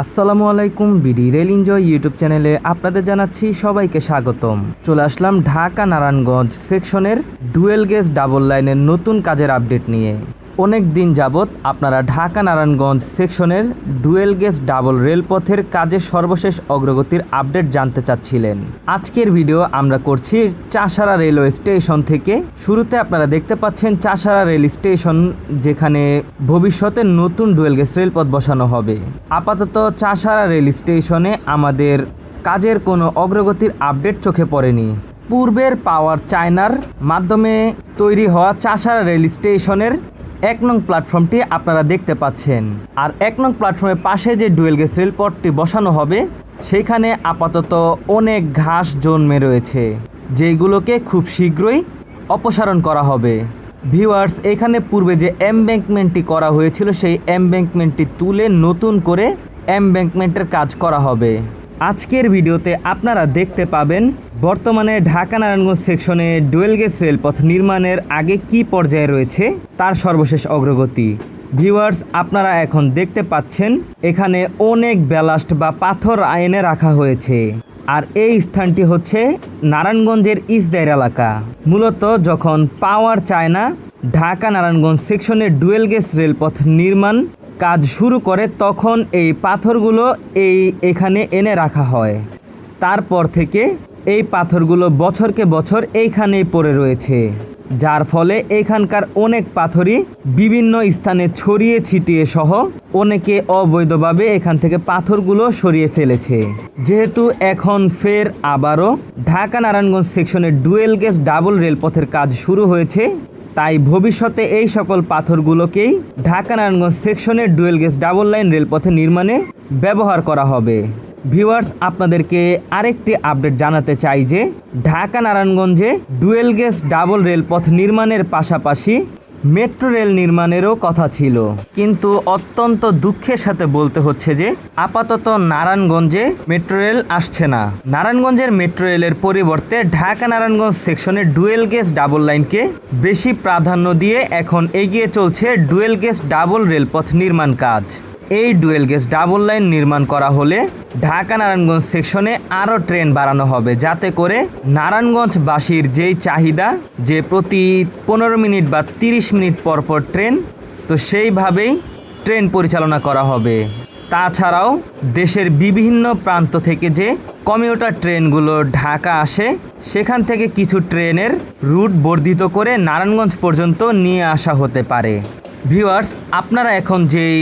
আসসালামু আলাইকুম BD rail enjoy YouTube চ্যানেলে আপনাদের জানাচ্ছি সবাইকে স্বাগতম। চলে আসলাম ঢাকা নারায়ণগঞ্জ সেকশনের ডুয়েল গেজ ডাবল লাইনের নতুন কাজের আপডেট নিয়ে। অনেক দিন যাবৎ আপনারা ঢাকা নারায়ণগঞ্জ সেকশনের ডুয়েল গেজ ডাবল রেলপথের কাজের সর্বশেষ অগ্রগতির আপডেট জানতে চাচ্ছিলেন। আজকের ভিডিও আমরা করছি চাষারা রেলওয়ে স্টেশন থেকে। শুরুতে আপনারা দেখতে পাচ্ছেন চাষারা রেল স্টেশন যেখানে ভবিষ্যতে নতুন ডুয়েল গেজ রেলপথ বসানো হবে। আপাতত চাষারা রেল স্টেশনে আমাদের কাজের কোনো অগ্রগতির আপডেট চোখে পড়েনি। পূর্বের পাওয়ার চায়নার মাধ্যমে তৈরি হওয়া চাষারা রেল স্টেশনের এক নং প্ল্যাটফর্মটি আপনারা দেখতে পাচ্ছেন। আর এক নং প্ল্যাটফর্মের পাশে যে ডুয়েল গেজ রেলপথটি বসানো হবে সেইখানে আপাতত অনেক ঘাস জন্মে রয়েছে, যেগুলোকে খুব শীঘ্রই অপসারণ করা হবে। ভিউয়ার্স, এখানে পূর্বে যে এমব্যাঙ্কমেন্টটি করা হয়েছিল, সেই এমব্যাঙ্কমেন্টটি তুলে নতুন করে এমব্যাঙ্কমেন্টের কাজ করা হবে। আজকের ভিডিওতে আপনারা দেখতে পাবেন বর্তমানে ঢাকা নারায়ণগঞ্জ সেকশনে ডুয়েল গেজ রেলপথ নির্মাণের আগে কি পর্যায়ে রয়েছে তার সর্বশেষ অগ্রগতি। ভিউয়ার্স, আপনারা এখন দেখতে পাচ্ছেন, এখানে অনেক ব্যালাস্ট বা পাথর আইনে রাখা হয়েছে। আর এই স্থানটি হচ্ছে নারায়ণগঞ্জের ইসদাইর এলাকা। মূলত যখন পাওয়ার চায় না, ঢাকা নারায়ণগঞ্জ সেকশনে ডুয়েল গেজ রেলপথ নির্মাণ কাজ শুরু করে তখন এই পাথরগুলো এই এখানে এনে রাখা হয়। তারপর থেকে এই পাথরগুলো বছরকে বছর এইখানেই পড়ে রয়েছে, যার ফলে এখানকার অনেক পাথরই বিভিন্ন স্থানে ছড়িয়ে ছিটিয়ে সহ অনেকে অবৈধভাবে এখান থেকে পাথরগুলো সরিয়ে ফেলেছে। যেহেতু এখন ফের আবারও ঢাকা নারায়ণগঞ্জ সেকশনে ডুয়েল গেজ ডাবল রেলপথের কাজ শুরু হয়েছে তাই ভবিষ্যতে এই সকল পাথরগুলোকেই ঢাকা নারায়ণগঞ্জ সেকশনের ডুয়েল গেজ ডাবল লাইন রেলপথে নির্মাণে ব্যবহার করা হবে। ভিউয়ার্স, আপনাদেরকে আরেকটি আপডেট জানাতে চাই যে, ঢাকা নারায়ণগঞ্জে ডুয়েল গেজ ডাবল রেলপথ নির্মাণের পাশাপাশি মেট্রো রেল নির্মাণেরও কথা ছিল। কিন্তু অত্যন্ত দুঃখের সাথে বলতে হচ্ছে যে, আপাতত নারায়ণগঞ্জে মেট্রো রেল আসছে না। নারায়ণগঞ্জের মেট্রো রেলের পরিবর্তে ঢাকা নারায়ণগঞ্জ সেকশনে ডুয়েল গেজ ডাবল লাইনকে বেশি প্রাধান্য দিয়ে এখন এগিয়ে চলছে ডুয়েল গেজ ডাবল রেলপথ নির্মাণ কাজ। এই ডুয়েল গেজ ডাবল লাইন নির্মাণ করা হলে ঢাকা নারায়ণগঞ্জ সেকশনে আরও ট্রেন বাড়ানো হবে, যাতে করে নারায়ণগঞ্জবাসীর যেই চাহিদা যে প্রতি পনেরো মিনিট বা তিরিশ মিনিট পর পর ট্রেন, তো সেইভাবেই ট্রেন পরিচালনা করা হবে। তাছাড়াও দেশের বিভিন্ন প্রান্ত থেকে যে কমিউটার ট্রেনগুলো ঢাকা আসে, সেখান থেকে কিছু ট্রেনের রুট বর্ধিত করে নারায়ণগঞ্জ পর্যন্ত নিয়ে আসা হতে পারে। ভিউয়ার্স, আপনারা এখন যেই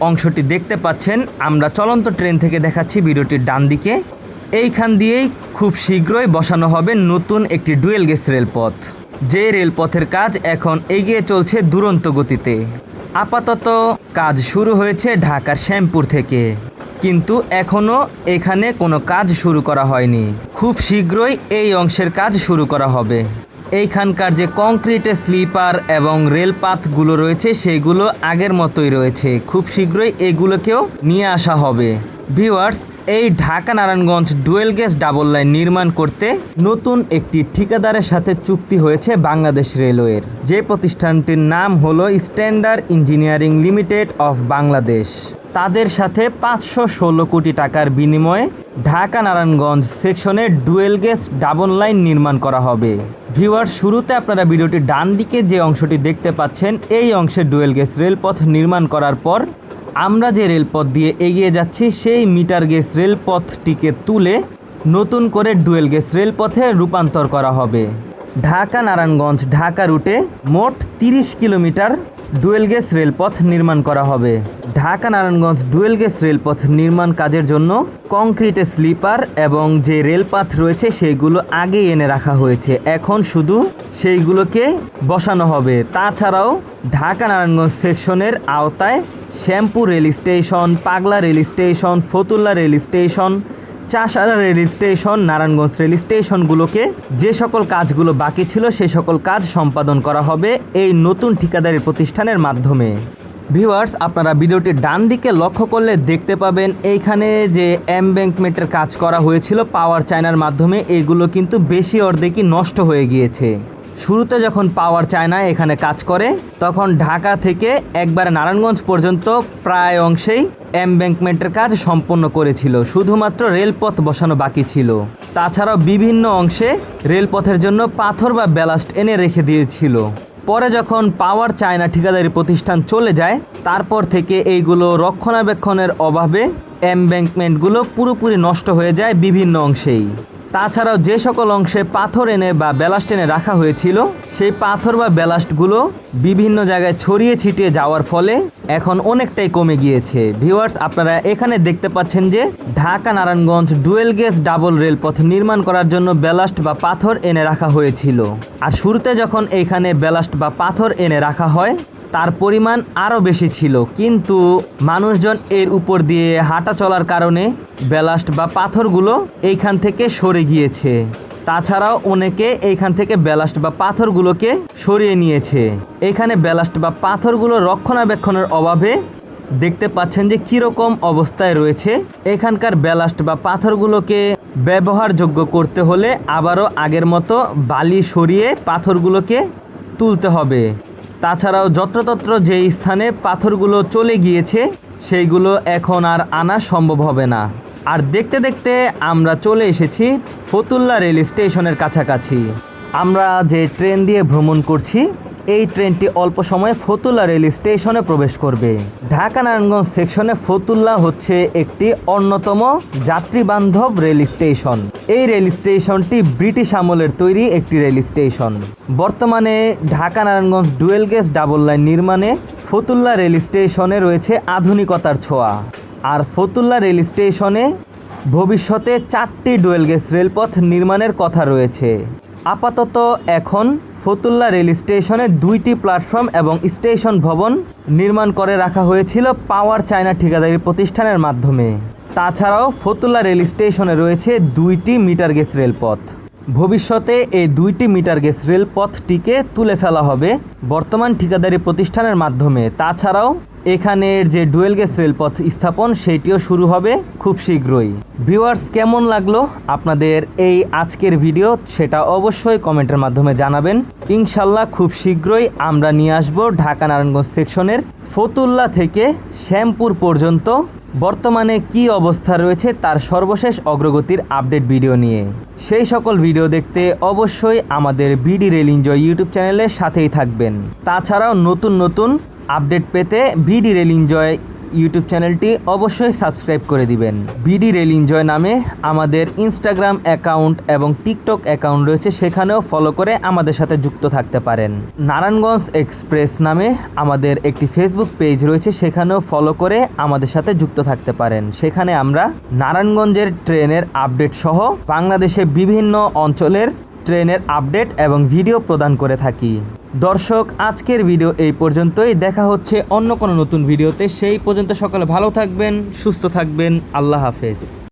অংশটি দেখতে পাচ্ছেন। আমরা চলন্ত ট্রেন থেকে দেখাচ্ছি ভিডিওটির ডান দিকে। এইখান দিয়েই খুব শীঘ্রই বসানো হবে নতুন একটি ডুয়েল গেজ রেলপথ। যে রেলপথের কাজ এখন এগিয়ে চলছে দুরন্ত গতিতে। আপাতত কাজ শুরু হয়েছে ঢাকার শ্যামপুর থেকে। কিন্তু এখনও এখানে কোনো কাজ শুরু করা হয়নি। খুব শীঘ্রই এই অংশের কাজ শুরু করা হবে। এইখানকার যে কংক্রিটের স্লিপার এবং রেলপাথগুলো রয়েছে, সেগুলো আগের মতোই রয়েছে। খুব শীঘ্রই এগুলোকেও নিয়ে আসা হবে। ভিউয়ার্স, এই Dhaka Narayanganj dual gauge double line নির্মাণ করতে নতুন একটি ঠিকাদারের সাথে চুক্তি হয়েছে বাংলাদেশ রেলওয়ের। যে প্রতিষ্ঠানটির নাম হলো standard engineering limited of Bangladesh. তাদের সাথে পাঁচশো ষোলো কোটি টাকার বিনিময়ে ঢাকা নারায়ণগঞ্জ সেকশনে ডুয়েল গেজ ডাবল লাইন নির্মাণ করা হবে। ভিউয়ার শুরুতে আপনারা ভিডিওটি ডান দিকে যে অংশটি দেখতে পাচ্ছেন, এই অংশে ডুয়েল গেজ রেলপথ নির্মাণ করার পর আমরা যে রেলপথ দিয়ে এগিয়ে যাচ্ছি, সেই মিটার গেজ রেলপথটিকে তুলে নতুন করে ডুয়েল গেজ রেলপথে রূপান্তর করা হবে। ঢাকা নারায়ণগঞ্জ ঢাকা রুটে মোট তিরিশ কিলোমিটার ডুয়েল গেজ রেলপথ নির্মাণ করা হবে। ঢাকা নারায়ণগঞ্জ ডুয়েল গেজ রেলপথ নির্মাণ কাজের জন্য কংক্রিটের স্লিপার এবং যে রেলপথ রয়েছে সেইগুলো আগে এনে রাখা হয়েছে। এখন শুধু সেইগুলোকে বসানো হবে। তাছাড়াও ঢাকা নারায়ণগঞ্জ সেকশনের আওতায় Shyampur rail station, Pagla rail station, Fatullah rail station Chashara rail station, Narayanganj rail স্টেশনগুলোকে যে সকল কাজগুলো বাকি ছিল সে সকল কাজ সম্পাদন করা হবে এই নতুন ঠিকাদারি প্রতিষ্ঠানের মাধ্যমে। ভিউয়ার্স, আপনারা ভিডিওটির ডান দিকে লক্ষ্য করলে দেখতে পাবেন এইখানে যে এমব্যাঙ্কমেন্টের কাজ করা হয়েছিল পাওয়ার চায়নার মাধ্যমে এইগুলো কিন্তু বেশি অর্ধেকই নষ্ট হয়ে গিয়েছে। শুরুতে যখন পাওয়ার চায়না এখানে কাজ করে, তখন ঢাকা থেকে একবারে নারায়ণগঞ্জ পর্যন্ত প্রায় অংশেই এমব্যাঙ্কমেন্টের কাজ সম্পন্ন করেছিল, শুধুমাত্র রেলপথ বসানো বাকি ছিল। তাছাড়াও বিভিন্ন অংশে রেলপথের জন্য পাথর বা ব্যালাস্ট এনে রেখে দিয়েছিল। পরে যখন পাওয়ার চায়না ঠিকাদারি প্রতিষ্ঠান চলে যায়, তারপর থেকে এইগুলো রক্ষণাবেক্ষণের অভাবে এমব্যাঙ্কমেন্টগুলো পুরোপুরি নষ্ট হয়ে যায় বিভিন্ন অংশেই। তাছাড়াও যে সকল অংশে পাথর এনে বা ব্যালাস্ট এনে রাখা হয়েছিল, সেই পাথর বা ব্যালাস্টগুলো বিভিন্ন জায়গায় ছড়িয়ে ছিটিয়ে যাওয়ার ফলে এখন অনেকটাই কমে গিয়েছে। ভিউয়ার্স, আপনারা এখানে দেখতে পাচ্ছেন যে Dhaka Narayanganj dual gauge double রেলপথ নির্মাণ করার জন্য ব্যালাস্ট বা পাথর এনে রাখা হয়েছিল। আর শুরুতে যখন এইখানে ব্যালাস্ট বা পাথর এনে রাখা হয় তার পরিমাণ আরও বেশি ছিল। কিন্তু মানুষজন এর উপর দিয়ে হাঁটা চলার কারণে ব্যালাস্ট বা পাথরগুলো এইখান থেকে সরে গিয়েছে। তাছাড়াও অনেকে এইখান থেকে ব্যালাস্ট বা পাথরগুলোকে সরিয়ে নিয়েছে। এখানে ব্যালাস্ট বা পাথরগুলো রক্ষণাবেক্ষণের অভাবে দেখতে পাচ্ছেন যে কীরকম অবস্থায় রয়েছে। এখানকার ব্যালাস্ট বা পাথরগুলোকে ব্যবহারযোগ্য করতে হলে আবারও আগের মতো বালি সরিয়ে পাথরগুলোকে তুলতে হবে। তাছাড়াও যত্রতত্র যে স্থানে পাথরগুলো চলে গিয়েছে, সেইগুলো এখন আর আনা সম্ভব হবে না। আর দেখতে দেখতে আমরা চলে এসেছি ফতুল্লা রেল স্টেশনের কাছাকাছি। আমরা যে ট্রেন দিয়ে ভ্রমণ করছি এই ট্রেনটি অল্প সময়ে ফতুল্লা রেল স্টেশনে প্রবেশ করবে। ঢাকা নারায়ণগঞ্জ সেকশনে ফতুল্লা হচ্ছে একটি অন্যতম যাত্রীবান্ধব রেল স্টেশন। এই রেল স্টেশনটি ব্রিটিশ আমলের তৈরি একটি রেল স্টেশন। বর্তমানে Dhaka Narayanganj dual gauge double line নির্মাণে ফতুল্লা রেল স্টেশনে রয়েছে আধুনিকতার ছোঁয়া। আর ফতুল্লা রেল স্টেশনে ভবিষ্যতে চারটি ডুয়েল গেজ রেলপথ নির্মাণের কথা রয়েছে। আপাতত এখন ফতুল্লা রেল স্টেশনে দুইটি প্ল্যাটফর্ম এবং স্টেশন ভবন নির্মাণ করে রাখা হয়েছিল পাওয়ার চায়না ঠিকাদারি প্রতিষ্ঠানের মাধ্যমে। তাছাড়াও ফতুল্লা রেল স্টেশনে রয়েছে দুইটি মিটার গেস রেলপথ। ভবিষ্যতে এই দুইটি মিটার গেজ রেলপথটিকে তুলে ফেলা হবে বর্তমান ঠিকাদারি প্রতিষ্ঠানের মাধ্যমে। তাছাড়াও, এখানের যে ডুয়েল গেজ রেলপথ স্থাপন সেটিও শুরু হবে খুব শীঘ্রই। ভিউয়ার্স, কেমন লাগল আপনাদের এই আজকের ভিডিও, সেটা অবশ্যই কমেন্টের মাধ্যমে জানাবেন। ইনশাল্লাহ খুব শীঘ্রই আমরা নিয়ে আসব ঢাকা নারায়ণগঞ্জ সেকশনের ফতুল্লা থেকে শ্যামপুর পর্যন্ত। বর্তমানে কি অবস্থা রয়েছে তার সর্বশেষ অগ্রগতির আপডেট ভিডিও নিয়ে। সেই সকল ভিডিও দেখতে অবশ্যই আমাদের বিডি রেল এনজয় ইউটিউব চ্যানেলের সাথেই থাকবেন। তাছাড়াও নতুন নতুন আপডেট পেতে বিডি রেল এনজয় ইউটিউব চ্যানেলটি অবশ্যই সাবস্ক্রাইব করে দিবেন। বিডি রেল এনজয় নামে আমাদের ইনস্টাগ্রাম অ্যাকাউন্ট এবং টিকটক অ্যাকাউন্ট রয়েছে, সেখানেও ফলো করে আমাদের সাথে যুক্ত থাকতে পারেন। নারায়ণগঞ্জ এক্সপ্রেস নামে আমাদের একটি ফেসবুক পেজ রয়েছে, সেখানেও ফলো করে আমাদের সাথে যুক্ত থাকতে পারেন। সেখানে আমরা নারায়ণগঞ্জের ট্রেনের আপডেট সহ বাংলাদেশে বিভিন্ন অঞ্চলের ট্রেনের আপডেট এবং ভিডিও প্রদান করে থাকি। দর্শক, আজকের ভিডিও এই পর্যন্তই। দেখা হচ্ছে অন্য কোনো নতুন ভিডিওতে। সেই পর্যন্ত সকলে ভালো থাকবেন, সুস্থ থাকবেন। আল্লাহ হাফেজ।